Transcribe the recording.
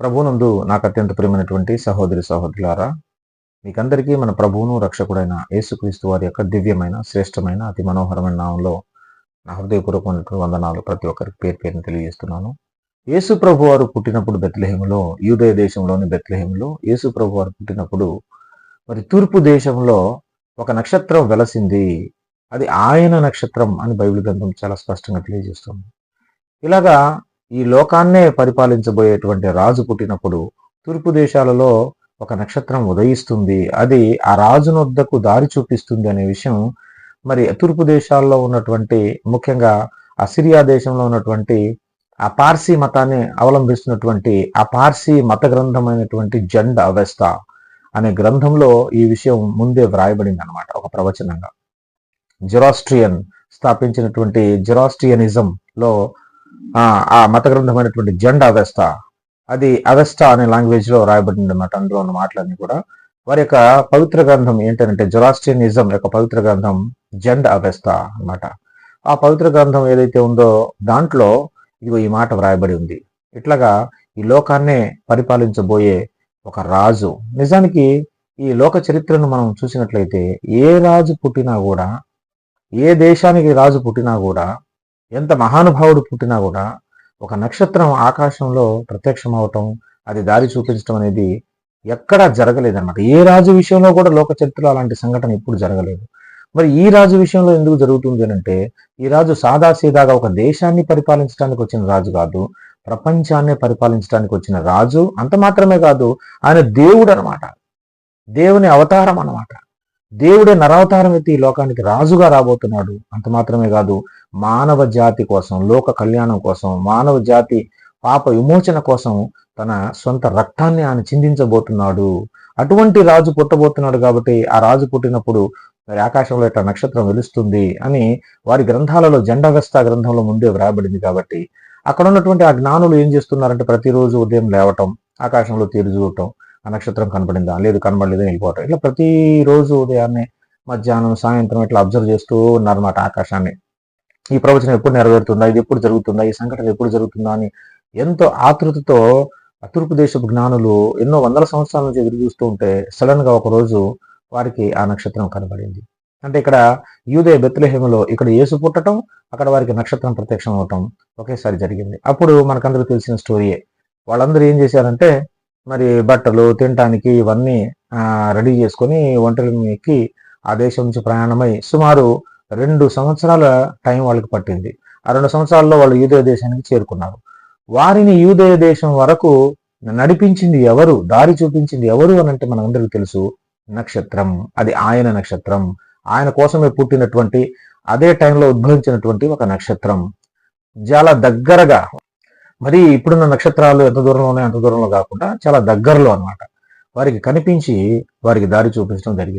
ప్రభునందు నాకు అత్యంత ప్రియమైనటువంటి సహోదరి సహోదరులారా మీకందరికీ మన ప్రభువును రక్షకుడైన యేసుక్రీస్తు వారి యొక్క దివ్యమైన శ్రేష్టమైన అతి మనోహరమైన నామంలో నా హృదయపూర్వకమైనటువంటి వందనాలు. ప్రతి ఒక్కరికి పేరు పేరుని తెలియజేస్తున్నాను. యేసు ప్రభు వారు పుట్టినప్పుడు బెత్లహేములో యూదయ దేశంలోని బెత్లహేములో యేసు ప్రభు వారు పుట్టినప్పుడు మరి తూర్పు దేశంలో ఒక నక్షత్రం వెలసింది. అది ఆయన నక్షత్రం అని బైబిల్ గ్రంథం చాలా స్పష్టంగా తెలియజేస్తుంది. ఇలాగా ఈ లోకాన్నే పరిపాలించబోయేటువంటి రాజు పుట్టినప్పుడు తూర్పు దేశాలలో ఒక నక్షత్రం ఉదయిస్తుంది. అది ఆ రాజునొద్దకు దారి చూపిస్తుంది అనే విషయం మరి తూర్పు దేశాల్లో ఉన్నటువంటి ముఖ్యంగా అసిరియా దేశంలో ఉన్నటువంటి ఆ పార్సీ మతాన్ని అవలంబిస్తున్నటువంటి ఆ పార్సీ మత గ్రంథమైనటువంటి జండ్ అవస్థ అనే గ్రంథంలో ఈ విషయం ముందే వ్రాయబడింది అనమాట ఒక ప్రవచనంగా. జెరాస్ట్రియన్ స్థాపించినటువంటి జెరాస్ట్రియనిజం లో ఆ మత గ్రంథమైనటువంటి జెండా అవెస్త అది అవెస్త అనే లాంగ్వేజ్లో రాయబడింది అనమాట అందులో ఉన్న మాటలన్నీ కూడా. వారి యొక్క పవిత్ర గ్రంథం ఏంటంటే జొరాస్ట్రియనిజం యొక్క పవిత్ర గ్రంథం జెండ్ అవెస్త అనమాట ఆ పవిత్ర గ్రంథం ఏదైతే ఉందో దాంట్లో ఇదిగో ఈ మాట వ్రాయబడి ఉంది. ఇట్లాగా ఈ లోకాన్నే పరిపాలించబోయే ఒక రాజు. నిజానికి ఈ లోక చరిత్రను మనం చూసినట్లయితే ఏ రాజు పుట్టినా కూడా ఏ దేశానికి రాజు పుట్టినా కూడా ఎంత మహానుభావుడు పుట్టినా కూడా ఒక నక్షత్రం ఆకాశంలో ప్రత్యక్షం అవటం అది దారి చూపించడం అనేది ఎక్కడా జరగలేదన్నమాట. ఏ రాజు విషయంలో కూడా లోక చరిత్రలో అలాంటి సంఘటన ఎప్పుడు జరగలేదు. మరి ఈ రాజు విషయంలో ఎందుకు జరుగుతుంది అంటే ఈ రాజు సాదాసీదాగా ఒక దేశాన్ని పరిపాలించడానికి వచ్చిన రాజు కాదు ప్రపంచాన్ని పరిపాలించడానికి వచ్చిన రాజు అంత మాత్రమే కాదు ఆయన దేవుడు అనమాట దేవుని అవతారం అనమాట దేవుడే నరావతారం ఎత్తి ఈ లోకానికి రాజుగా రాబోతున్నాడు. అంత మాత్రమే కాదు మానవ జాతి కోసం లోక కళ్యాణం కోసం మానవ జాతి పాప విమోచన కోసం తన సొంత రక్తాన్ని ఆయన చిందించబోతున్నాడు. అటువంటి రాజు పుట్టబోతున్నాడు కాబట్టి ఆ రాజు పుట్టినప్పుడు మరి ఆకాశంలో ఇట్లా నక్షత్రం వెలుస్తుంది అని వారి గ్రంథాలలో జెండవెస్తా గ్రంథంలో ముందే వ్రాయబడింది కాబట్టి అక్కడ ఉన్నటువంటి ఆ జ్ఞానులు ఏం చేస్తున్నారంటే ప్రతిరోజు ఉదయం లేవటం ఆకాశంలో తీరు చూడటం ఆ నక్షత్రం కనపడిందా? లేదు కనబడలేదు వెళ్ళిపోవటం. ఇట్లా ప్రతిరోజు ఉదయాన్నే మధ్యాహ్నం సాయంత్రం ఇట్లా అబ్జర్వ్ చేస్తూ ఉన్నారన్నమాట ఆకాశాన్ని. ఈ ప్రవచనం ఎప్పుడు నెరవేరుతుందా? ఇది ఎప్పుడు జరుగుతుందా? ఈ సంఘటన ఎప్పుడు జరుగుతుందా అని ఎంతో ఆతృతతో తూర్పు దేశపు జ్ఞానులు ఎన్నో వందల సంవత్సరాల నుంచి ఎదురు చూస్తూ ఉంటే సడన్గా ఒక రోజు వారికి ఆ నక్షత్రం కనబడింది. అంటే ఇక్కడ యూదే బెత్లహేమలో ఇక్కడ ఏసు పుట్టడం అక్కడ వారికి నక్షత్రం ప్రత్యక్షం అవటం ఒకేసారి జరిగింది. అప్పుడు మనకందరూ తెలిసిన స్టోరీయే. వాళ్ళందరూ ఏం చేశారంటే మరి బట్టలు తినటానికి ఇవన్నీ రెడీ చేసుకొని ఒంటరిని ఎక్కి ఆ దేశం నుంచి ప్రయాణమై సుమారు రెండు సంవత్సరాల టైం వాళ్ళకి పట్టింది. ఆ రెండు సంవత్సరాల్లో వాళ్ళు యూదయ దేశానికి చేరుకున్నారు. వారిని యూదయ దేశం వరకు నడిపించింది ఎవరు దారి చూపించింది ఎవరు అని అంటే మనందరికీ తెలుసు నక్షత్రం. అది ఆయన నక్షత్రం. ఆయన కోసమే పుట్టినటువంటి అదే టైంలో ఉద్భవించినటువంటి ఒక నక్షత్రం. చాలా దగ్గరగా మరి ఇప్పుడున్న నక్షత్రాలు ఎంత దూరంలో ఉన్నాయో అంత దూరంలో కాకుండా చాలా దగ్గరలో అనమాట వారికి కనిపించి వారికి దారి చూపించడం జరిగింది.